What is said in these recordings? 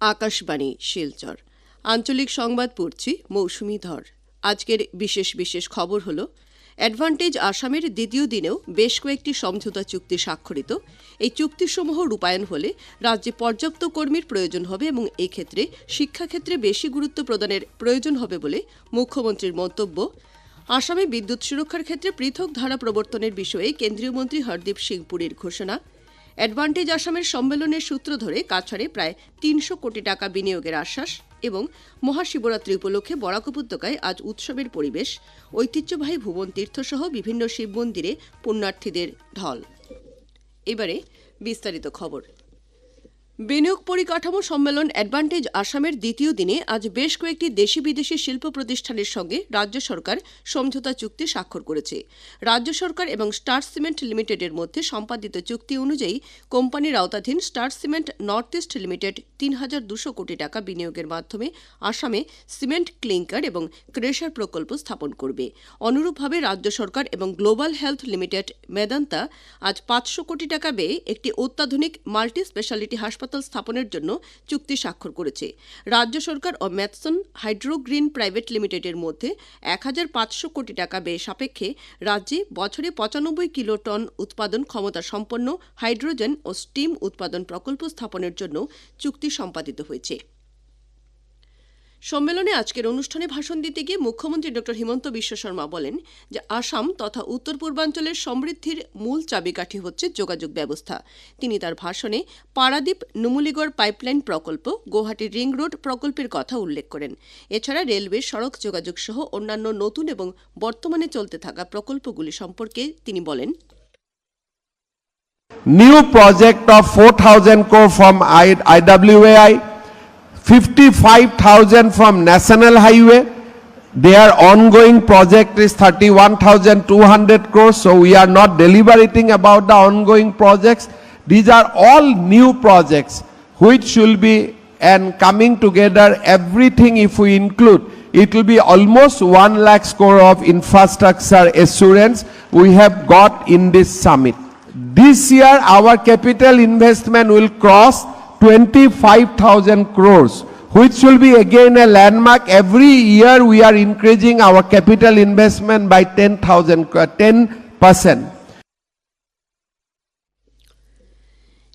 আকাশবাণী, শিলচর। আঞ্চলিক সংবাদ পড়ছি মৌসুমি ধর। আজকের বিশেষ বিশেষ খবর হল, অ্যাডভান্টেজ আসামের দ্বিতীয় দিনেও বেশ কয়েকটি সমঝোতা চুক্তি স্বাক্ষরিত। এই চুক্তিসমূহ রূপায়ণ হলে রাজ্যে পর্যাপ্ত কর্মীর প্রয়োজন হবে এবং এক্ষেত্রে শিক্ষাক্ষেত্রে বেশি গুরুত্ব প্রদানের প্রয়োজন হবে বলে মুখ্যমন্ত্রীর মন্তব্য। আসামে বিদ্যুৎ সুরক্ষার ক্ষেত্রে পৃথক ধারা প্রবর্তনের বিষয়ে কেন্দ্রীয় মন্ত্রী হরদীপ সিং পুরীর ঘোষণা। অ্যাডভান্টেজ আসামের সম্মেলনের সূত্র ধরে কাছাড়ে প্রায় তিনশো কোটি টাকা বিনিয়োগের আশ্বাস এবং মহাশিবরাত্রি উপলক্ষে বরাক উপত্যকায় আজ উৎসবের পরিবেশ, ঐতিহ্যবাহী ভুবন তীর্থসহ বিভিন্ন শিব মন্দিরে পুণ্যার্থীদের ঢল। এবারে বিস্তারিত খবর। বিনিয়োগ পরিকাঠামো সম্মেলন অ্যাডভান্টেজ আসামের দ্বিতীয় দিনে আজ বেশ কয়েকটি দেশি বিদেশি শিল্প প্রতিষ্ঠানের সঙ্গে রাজ্য সরকার সমঝোতা চুক্তি স্বাক্ষর করেছে। রাজ্য সরকার এবং স্টার সিমেন্ট লিমিটেডের মধ্যে সম্পাদিত চুক্তি অনুযায়ী কোম্পানির আওতাধীন Star Cement North East limited তিন হাজার দুশো কোটি টাকা বিনিয়োগের মাধ্যমে আসামে সিমেন্ট ক্লিংকার এবং ক্রেশার প্রকল্প স্থাপন করবে। অনুরূপভাবে রাজ্য সরকার এবং গ্লোবাল হেলথ লিমিটেড মেদান্তা আজ পাঁচশো কোটি টাকা ব্যয়ে একটি অত্যাধুনিক মাল্টি স্পেশালিটি হাসপাতাল স্থাপনের জন্য চুক্তি স্বাক্ষর করেছে। রাজ্য সরকার ও ম্যাথসন হাইড্রোগ্রিন প্রাইভেট লিমিটেডের মধ্যে এক হাজার পাঁচশো কোটি টাকা ব্যয় সাপেক্ষে রাজ্যে বছরে পঁচানব্বই কিলো টন উৎপাদন ক্ষমতা সম্পন্ন হাইড্রোজেন ও স্টিম উৎপাদন প্রকল্প স্থাপনের জন্য চুক্তি সম্পাদিত হয়েছে। সম্মেলনে আজকের অনুষ্ঠানে ভাষণ দিতে গিয়ে মুখ্যমন্ত্রী ড হিমন্ত বিশ্ব শর্মা বলেন যে আসাম তথা উত্তর পূর্বাঞ্চলের সমৃদ্ধির মূল চাবিকাঠি হচ্ছে যোগাযোগ ব্যবস্থা। তিনি তার ভাষণে পারাদ্বীপ নুমুলিগড় পাইপলাইন প্রকল্প গুয়াহাটি রিং রোড প্রকল্পের কথা উল্লেখ করেন। এছাড়া রেলওয়ে সড়ক যোগাযোগ সহ অন্যান্য নতুন এবং বর্তমানে চলতে থাকা প্রকল্পগুলি সম্পর্কে তিনি বলেন new new project of 4,000 crore from I- IWAI, 55,000 from National Highway. Their ongoing project is 31,200 crores, so we are not deliberating about the ongoing projects. These are all new projects which will be and coming together everything if we include it will be almost 1 lakh score of infrastructure assurance we have got in this summit. This year, our capital investment will cross 25,000 crores, which will be again a landmark. Every year, we are increasing our capital investment by 10,000, 10%. Uh,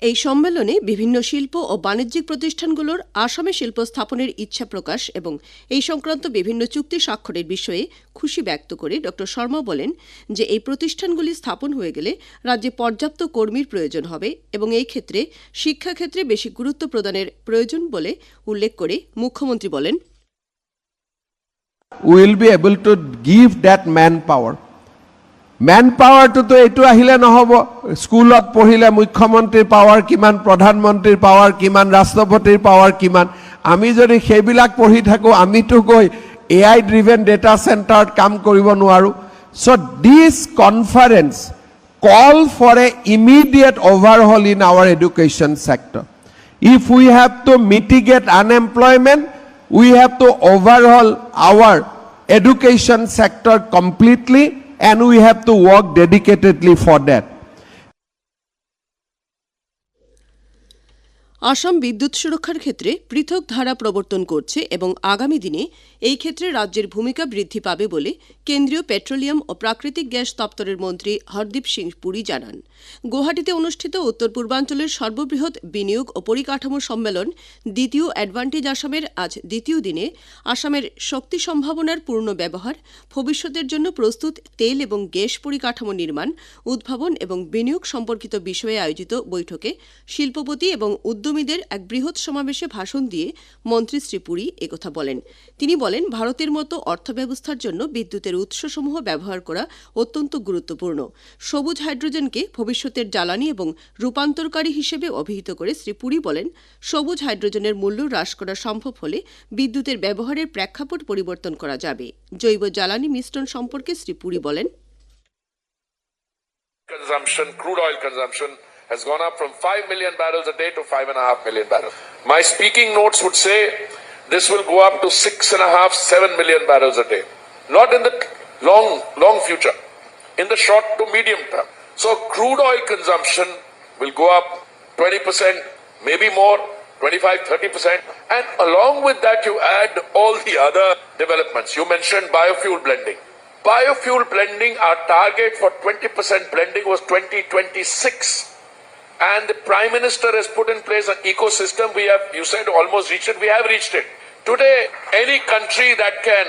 এই সম্মেলনে বিভিন্ন শিল্প ও বাণিজ্যিক প্রতিষ্ঠানগুলোর আসামে শিল্প স্থাপনের ইচ্ছা প্রকাশ এবং এই সংক্রান্ত বিভিন্ন চুক্তি স্বাক্ষরের বিষয়ে খুশি ব্যক্ত করে ড. শর্মা বলেন যে এই প্রতিষ্ঠানগুলি স্থাপন হয়ে গেলে রাজ্যে পর্যাপ্ত কর্মীর প্রয়োজন হবে এবং এই ক্ষেত্রে শিক্ষাক্ষেত্রে বেশি গুরুত্ব প্রদানের প্রয়োজন বলে উল্লেখ করে মুখ্যমন্ত্রী বলেন। We will be able to give that manpower. মেনপাৱাৰটোতো এইটো আহিলে নহ'ব। স্কুলত পঢ়িলে মুখ্যমন্ত্ৰীৰ পাৱাৰ কিমান প্ৰধানমন্ত্ৰীৰ পাৱাৰ কিমান ৰাষ্ট্ৰপতিৰ পাৱাৰ কিমান। আমি যদি সেইবিলাক পঢ়ি থাকোঁ আমিতো গৈ এ আই ড্ৰিভেন ডেটা চেণ্টাৰত কাম কৰিব নোৱাৰোঁ। So' this conference call for a immediate overhaul in our education sector If we have to mitigate unemployment, we have to overhaul our education sector completely. And we have to work dedicatedly for that. Assam বিদ্যুৎ সুরক্ষার ক্ষেত্রে পৃথক ধারা প্রবর্তন করছে এবং আগামী দিনে এই ক্ষেত্রে রাজ্যের ভূমিকা বৃদ্ধি পাবে বলে কেন্দ্রীয় পেট্রোলিয়াম ও প্রাকৃতিক গ্যাস দপ্তরের মন্ত্রী হরদীপ সিং পুরী জানান। গুয়াহাটিতে অনুষ্ঠিত উত্তর পূর্বাঞ্চলের সর্ববৃহৎ বিনিয়োগ ও পরিকাঠামো সম্মেলন দ্বিতীয় অ্যাডভান্টেজ আসামের আজ দ্বিতীয় দিনে আসামের শক্তি সম্ভাবনার পূর্ণ ব্যবহার, ভবিষ্যতের জন্য প্রস্তুত তেল এবং গ্যাস পরিকাঠামো নির্মাণ, উদ্ভাবন এবং বিনিয়োগ সম্পর্কিত বিষয়ে আয়োজিত বৈঠকে শিল্পপতি এবং উদ্যমীদের এক বৃহৎ সমাবেশে ভাষণ দিয়ে মন্ত্রী শ্রী পুরী একথা বলেন। তিনি বলেন ভারতের মতো অর্থব্যবস্থার জন্য বিদ্যুতের উৎসসমূহ ব্যবহার করা অত্যন্ত গুরুত্বপূর্ণ। সবুজ হাইড্রোজেনকে ভবিষ্যতের জ্বালানি এবং রূপান্তরকারী হিসেবে অভিহিত করে শ্রী পুরী বলেন সবুজ হাইড্রোজেনের মূল্য হ্রাস করা সম্ভব হলে বিদ্যুতের ব্যবহারের প্রেক্ষাপট পরিবর্তন করা যাবে। জৈব জ্বালানি মিশ্রণ সম্পর্কে শ্রী পুরী বলেন। Consumption, crude oil consumption, has gone up from 5 million barrels a day to 5.5 million barrels. My speaking notes would say this will go up to 6.5, 7 million barrels a day. Not in the long, long future, in the short to medium term. So crude oil consumption will go up 20%, maybe more, 25, 30%. And along with that, you add all the other developments. You mentioned biofuel blending. Biofuel blending, our target for 20% blending was 2026. And the Prime Minister has put in place an ecosystem. We have, you said, almost reached it. We have reached it. Today, any country that can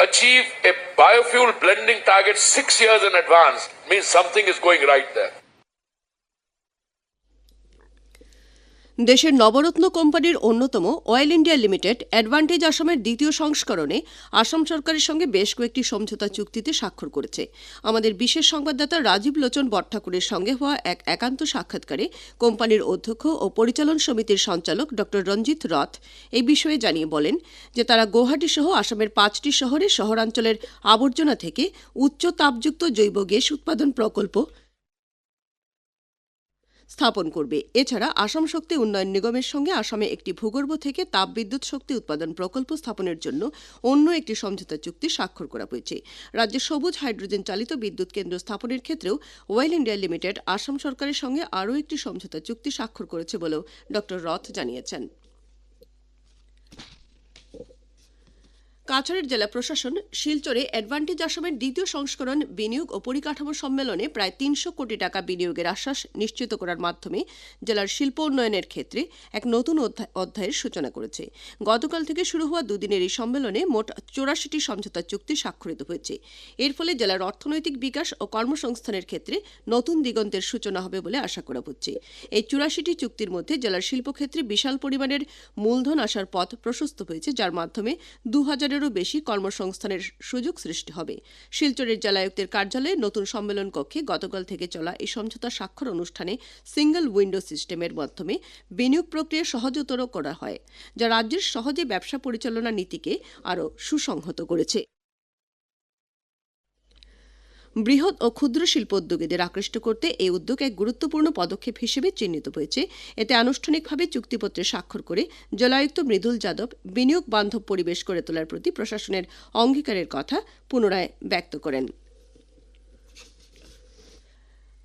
achieve a biofuel blending target six years in advance means something is going right there. দেশের নবরত্ন কোম্পানির অন্যতম oil India limited advantage আসামের দ্বিতীয় সংস্করণে আসাম সরকারের সঙ্গে বেশ কয়েকটি সমঝোতা চুক্তিতে স্বাক্ষর করেছে। আমাদের বিশেষ সংবাদদাতা রাজীব লোচন বটঠাকুরের সঙ্গে হওয়া এক একান্ত সাক্ষাৎকারে কোম্পানির অধ্যক্ষ ও পরিচালন সমিতির সঞ্চালক ড. রঞ্জিত রথ এই বিষয়ে জানিয়ে বলেন যে তারা গুয়াহাটি সহ আসামের পাঁচটি শহরে শহরাঞ্চলের আবর্জনা থেকে উচ্চ তাপযুক্ত জৈব গ্যাস উৎপাদন প্রকল্প স্থাপন করবে। এছাড়া আসাম শক্তি উন্নয়ন নিগমের সঙ্গে আসামে একটি ভূগর্ভ থেকে তাপবিদ্যুৎ শক্তি উৎপাদন প্রকল্প স্থাপনের জন্য অন্য একটি সমঝোতা চুক্তি স্বাক্ষর করা হয়েছে। রাজ্যে সবুজ হাইড্রোজেন চালিত বিদ্যুৎ কেন্দ্র স্থাপনের ক্ষেত্রেও ওয়েল ইন্ডিয়া লিমিটেড আসাম সরকারের সঙ্গে আরও একটি সমঝোতা চুক্তি স্বাক্ষর করেছে বলেও ড রথ জানিয়েছেন। কাছাড়ের জেলা প্রশাসন শিলচরে অ্যাডভান্টেজ আসামের দ্বিতীয় সংস্করণ বিনিয়োগ ও পরিকাঠামো সম্মেলনে প্রায় তিনশো কোটি টাকা বিনিয়োগের আশ্বাস নিশ্চিত করার মাধ্যমে জেলার শিল্প উন্নয়নের ক্ষেত্রে এক নতুন অধ্যায়- অধ্যায়ের সূচনা করেছে। গতকাল থেকে শুরু হওয়া দুদিনের এই সম্মেলনে মোট চৌরাশিটি সমঝোতা চুক্তি স্বাক্ষরিত হয়েছে। এর ফলে জেলার অর্থনৈতিক বিকাশ ও কর্মসংস্থানের ক্ষেত্রে নতুন দিগন্তের সূচনা হবে বলে আশা করা হচ্ছে। এই চুরাশিটি চুক্তির মধ্যে জেলার শিল্পক্ষেত্রে বিশাল পরিমাণের মূলধন আসার পথ প্রশস্ত হয়েছে, যার মাধ্যমে দু হাজারেরও বেশি কর্মসংস্থানের সুযোগ সৃষ্টি হবে। শিলচরের জেলায়ুক্তের কার্যালয়ে নতুন সম্মেলন কক্ষে গতকাল থেকে চলা এই সমঝোতা স্বাক্ষর অনুষ্ঠানে সিঙ্গল উইন্ডো সিস্টেমের মাধ্যমে বিনিয়োগ প্রক্রিয়া সহজতর করা হয়, যা রাজ্যের সহজে ব্যবসা পরিচালনা নীতিকে আরও সুসংহত করেছে। বৃহৎ ও ক্ষুদ্র শিল্প উদ্যোগীদের আকৃষ্ট করতে এই উদ্যোগ এক গুরুত্বপূর্ণ পদক্ষেপ হিসেবে চিহ্নিত হয়েছে। এতে আনুষ্ঠানিকভাবে চুক্তিপত্রে স্বাক্ষর করে জলায়ুক্ত মৃদুল যাদব বিনিয়োগ বান্ধব পরিবেশ গড়ে তোলার প্রতি প্রশাসনের অঙ্গীকারের কথা পুনরায় ব্যক্ত করেন।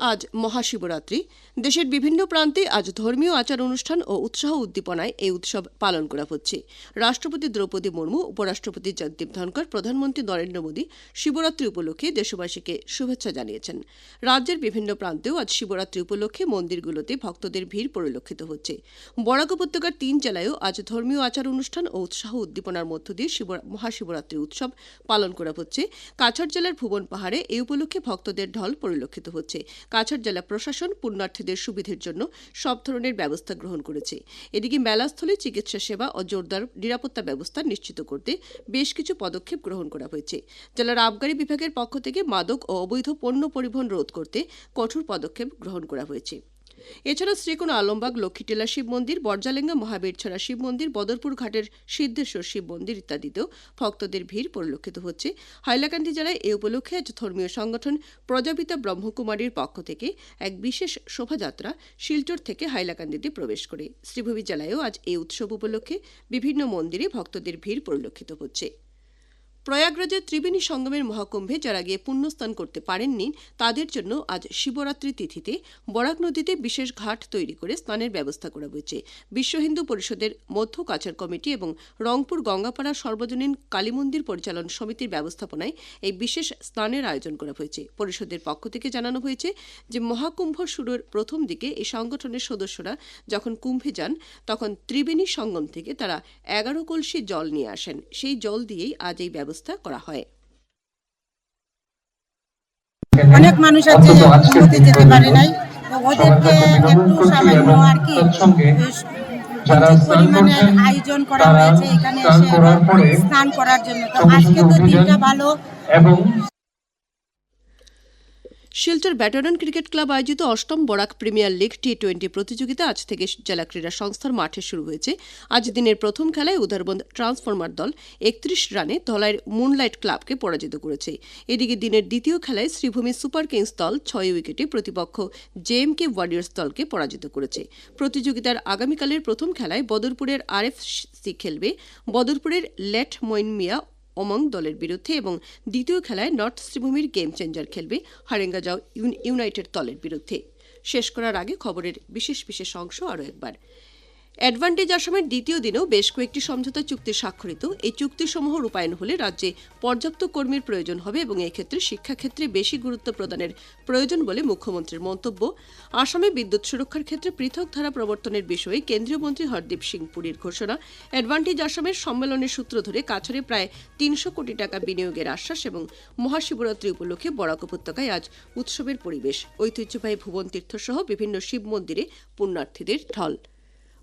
আজ মহাশিবরাত্রি। দেশের বিভিন্ন প্রান্তে আজ ধর্মীয় আচার অনুষ্ঠান ও উৎসাহ উদ্দীপনায় এই উৎসব পালন করা হচ্ছে। রাষ্ট্রপতি দ্রৌপদী মুর্মু, উপরাষ্ট্রপতি জগদীপ ধনকর প্রধানমন্ত্রী নরেন্দ্র মোদী শিবরাত্রি উপলক্ষে দেশবাসীকে শুভেচ্ছা জানিয়েছেন। রাজ্যের বিভিন্ন প্রান্তেও আজ শিবরাত্রি উপলক্ষে মন্দিরগুলোতে ভক্তদের ভিড় পরিলক্ষিত হচ্ছে। বরাক উপত্যকার তিন জেলায়ও আজ ধর্মীয় আচার অনুষ্ঠান ও উৎসাহ উদ্দীপনার মধ্য দিয়ে শিব- মহাশিবরাত্রি উৎসব পালন করা হচ্ছে। কাছাড় জেলার ভুবন পাহাড়ে এই উপলক্ষে ভক্তদের ঢল পরিলক্ষিত হচ্ছে। কাছাড় জেলা প্রশাসন পুণ্যার্থীদের সুবিধের জন্য সব ধরনের ব্যবস্থা গ্রহণ করেছে। এদিকে মেলাস্থলে চিকিৎসা সেবা ও জোরদার নিরাপত্তা ব্যবস্থা নিশ্চিত করতে বেশ কিছু পদক্ষেপ গ্রহণ করা হয়েছে। জেলার আবগারি বিভাগের পক্ষ থেকে মাদক ও অবৈধ পণ্য পরিবহন রোধ করতে কঠোর পদক্ষেপ গ্রহণ করা হয়েছে। এছাড়া শ্রীকোনা আলমবাগ, লক্ষ্মীটিলা শিব মন্দির, বর্জালেঙ্গা মহাবীরছড়া শিব মন্দির, বদরপুর ঘাটের সিদ্ধেশ্বর শিব মন্দির ইত্যাদিতেও ভক্তদের ভিড় পরিলক্ষিত হচ্ছে। হাইলাকান্দি জেলায় এ উপলক্ষে আজ ধর্মীয় সংগঠন প্রজাপিতা ব্রহ্মকুমারীর পক্ষ থেকে এক বিশেষ শোভাযাত্রা শিলচর থেকে হাইলাকান্দিতে প্রবেশ করে। শ্রীভূমি জেলায়ও আজ এই উৎসব উপলক্ষে বিভিন্ন মন্দিরে ভক্তদের ভিড় পরিলক্ষিত হচ্ছে। প্রয়াগরাজের ত্রিবেণী সঙ্গমের মহাকুম্ভে যারা গিয়ে পুণ্যস্নান করতে পারেননি, তাদের জন্য আজ শিবরাত্রি তিথিতে বরাক নদীতে বিশেষ ঘাট তৈরি করে স্নানের ব্যবস্থা করা হয়েছে। বিশ্ব হিন্দু পরিষদের মধ্য কাছার কমিটি এবং রংপুর গঙ্গাপাড়া সর্বজনীন কালীমন্দির পরিচালন সমিতির ব্যবস্থাপনায় এই বিশেষ স্নানের আয়োজন করা হয়েছে। পরিষদের পক্ষ থেকে জানানো হয়েছে যে মহাকুম্ভ শুরুর প্রথম দিকে এই সংগঠনের সদস্যরা যখন কুম্ভে যান, তখন ত্রিবেণী সঙ্গম থেকে তারা এগারো কলসি জল নিয়ে আসেন। সেই জল দিয়েই আজ এই ব্যবস্থা করা হয়। অনেক মানুষ আছে যেতে পারে নাই। ওদেরকে একটু সামান্য আর কি আয়োজন করা হয়েছে এখানে স্নান এসে করার স্নান করার জন্য। তো আজকে তো দিনটা ভালো। এবং শিলচর ব্যাটারন ক্রিকেট ক্লাব আয়োজিত অষ্টম Barak premier league T twenty প্রতিযোগিতা আজ থেকে জেলা ক্রীড়া সংস্থার মাঠে শুরু হয়েছে। আজ দিনের প্রথম খেলায় উদারবন্দ ট্রান্সফরমার দল একত্রিশ রানে ধলাইয়ের মুনলাইট ক্লাবকে পরাজিত করেছে। এদিকে দিনের দ্বিতীয় খেলায় শ্রীভূমি সুপার কিংস দল ছয় উইকেটে প্রতিপক্ষ জেএমকে ওয়ারিয়ার্স দলকে পরাজিত করেছে। প্রতিযোগিতার আগামীকালের প্রথম খেলায় বদরপুরের আরএফসি খেলবে। বদরপুরের লেট মইন মিয়া ওমং দলের বিরুদ্ধে এবং দ্বিতীয় খেলায় নর্থ শ্রীভূমির গেম চেঞ্জার খেলবে হারেঙ্গাজাও ইউনাইটেড দলের বিরুদ্ধে। শেষ করার আগে খবরের বিশেষ বিশেষ অংশ আরও একবার। অ্যাডভান্টেজ আসামের দ্বিতীয় দিনেও বেশ কয়েকটি সমঝোতা চুক্তি স্বাক্ষরিত। এই চুক্তিসমূহ রূপায়ণ হলে রাজ্যে পর্যাপ্ত কর্মীর প্রয়োজন হবে এবং এক্ষেত্রে শিক্ষাক্ষেত্রে বেশি গুরুত্ব প্রদানের প্রয়োজন বলে মুখ্যমন্ত্রীর মন্তব্য। আসামে বিদ্যুৎ সুরক্ষার ক্ষেত্রে পৃথক ধারা প্রবর্তনের বিষয়ে কেন্দ্রীয় মন্ত্রী হরদীপ সিং পুরীর ঘোষণা। অ্যাডভান্টেজ আসামের সম্মেলনের সূত্র ধরে কাছাড়ে প্রায় তিনশো কোটি টাকা বিনিয়োগের আশ্বাস এবং মহাশিবরাত্রি উপলক্ষে বরাক উপত্যকায় আজ উৎসবের পরিবেশ। ঐতিহ্যবাহী ভুবন তীর্থ সহ বিভিন্ন শিব মন্দিরে পুণ্যার্থীদের ঢল।